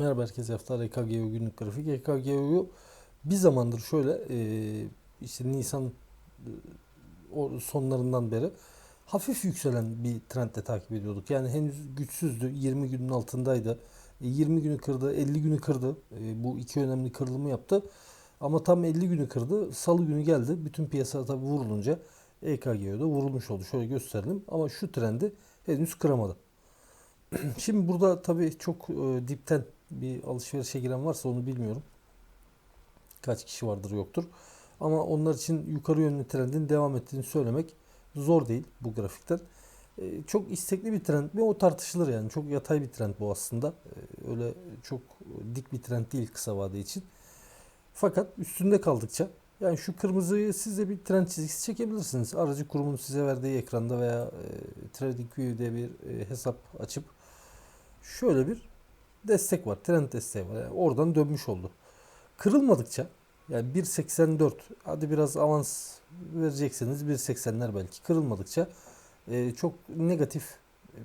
Merhaba herkese haftalar EKGO günlük grafik. EKGO'yu bir zamandır şöyle e, işte Nisan e, sonlarından beri hafif yükselen bir trendle takip ediyorduk. Yani henüz güçsüzdü. 20 günün altındaydı. E, 20 günü kırdı, 50 günü kırdı. E, bu iki önemli kırılımı yaptı. Ama tam 50 günü kırdı. Salı günü geldi. Bütün piyasa tabii vurulunca EKGO'da vurulmuş oldu. Şöyle gösterelim. Ama şu trendi henüz kıramadı. Şimdi burada tabii çok e, dipten bir alışverişe giren varsa onu bilmiyorum. Kaç kişi vardır yoktur. Ama onlar için yukarı yönlü trendin devam ettiğini söylemek zor değil bu grafikten. E, çok istekli bir trend mi o tartışılır yani. Çok yatay bir trend bu aslında. E, öyle çok dik bir trend değil kısa vade için. Fakat üstünde kaldıkça yani şu kırmızıyı siz de bir trend çizgisi çekebilirsiniz. Aracı kurumun size verdiği ekranda veya e, TradingView'de bir e, hesap açıp şöyle bir destek var. Trend desteği var. Yani oradan dönmüş oldu. Kırılmadıkça yani 1.84 hadi biraz avans verecekseniz 1.80'ler belki kırılmadıkça e, çok negatif e,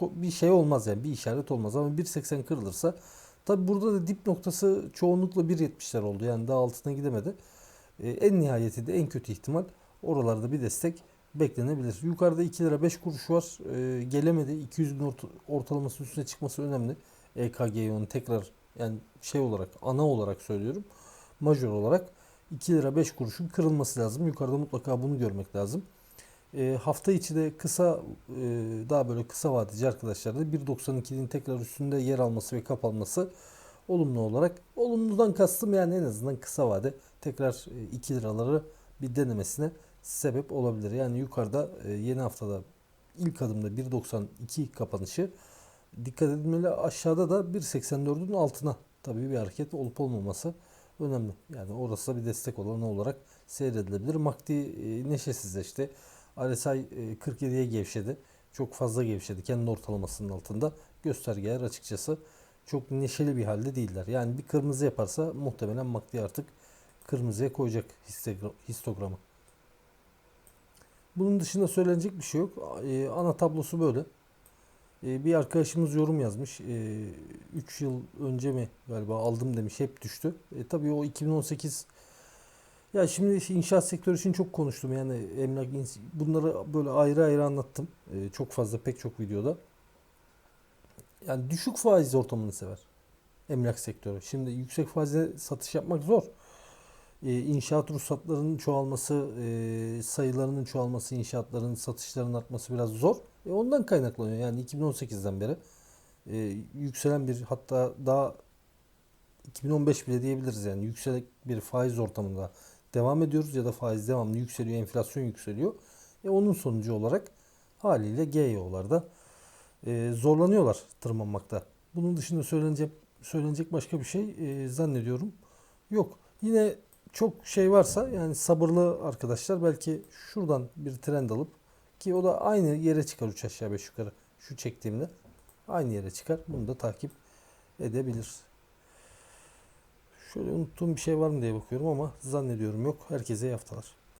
bir şey olmaz yani bir işaret olmaz ama 1.80 kırılırsa tabi burada da dip noktası çoğunlukla 1.70'ler oldu yani daha altına gidemedi. E, en nihayetinde en kötü ihtimal oralarda bir destek beklenebilir. Yukarıda 2 lira 5 kuruş var. E, gelemedi. 200 gün orta, ortalaması üstüne çıkması önemli. EKG'nin tekrar yani şey olarak ana olarak söylüyorum. Majör olarak 2 lira 5 kuruşun kırılması lazım. Yukarıda mutlaka bunu görmek lazım. E, hafta içi de kısa e, daha böyle kısa vadeci arkadaşlar da 1.92'nin tekrar üstünde yer alması ve kapanması olumlu olarak olumludan kastım yani en azından kısa vade tekrar 2 liraları bir denemesine sebep olabilir. Yani yukarıda e, yeni haftada ilk adımda 1.92 kapanışı dikkat edilmeli. Aşağıda da 1.84'ün altına tabii bir hareket olup olmaması önemli. Yani orası da bir destek olanı olarak seyredilebilir. MACD e, neşesizleşti. RSI e, 47'ye gevşedi. Çok fazla gevşedi. Kendi ortalamasının altında. Göstergeler açıkçası çok neşeli bir halde değiller. Yani bir kırmızı yaparsa muhtemelen MACD artık kırmızıya koyacak histogramı. Bunun dışında söylenecek bir şey yok. Ee, ana tablosu böyle. Ee, bir arkadaşımız yorum yazmış. 3 ee, yıl önce mi galiba aldım demiş. Hep düştü. E, tabii o 2018 ya şimdi inşaat sektörü için çok konuştum. Yani emlak bunları böyle ayrı ayrı anlattım. E, çok fazla pek çok videoda. Yani düşük faiz ortamını sever. Emlak sektörü. Şimdi yüksek faizle satış yapmak zor inşaat ruhsatlarının çoğalması, e, sayılarının çoğalması, inşaatların satışlarının artması biraz zor. E, ondan kaynaklanıyor. Yani 2018'den beri e, yükselen bir hatta daha 2015 bile diyebiliriz yani yüksek bir faiz ortamında devam ediyoruz ya da faiz devamlı yükseliyor, enflasyon yükseliyor. E, onun sonucu olarak haliyle GEO'larda e, zorlanıyorlar tırmanmakta. Bunun dışında söylenecek söylenecek başka bir şey zannediyorum yok. Yine çok şey varsa yani sabırlı arkadaşlar belki şuradan bir trend alıp ki o da aynı yere çıkar 3 aşağı 5 yukarı şu çektiğimde aynı yere çıkar. Bunu da takip edebilir. Şöyle unuttuğum bir şey var mı diye bakıyorum ama zannediyorum yok. Herkese iyi haftalar.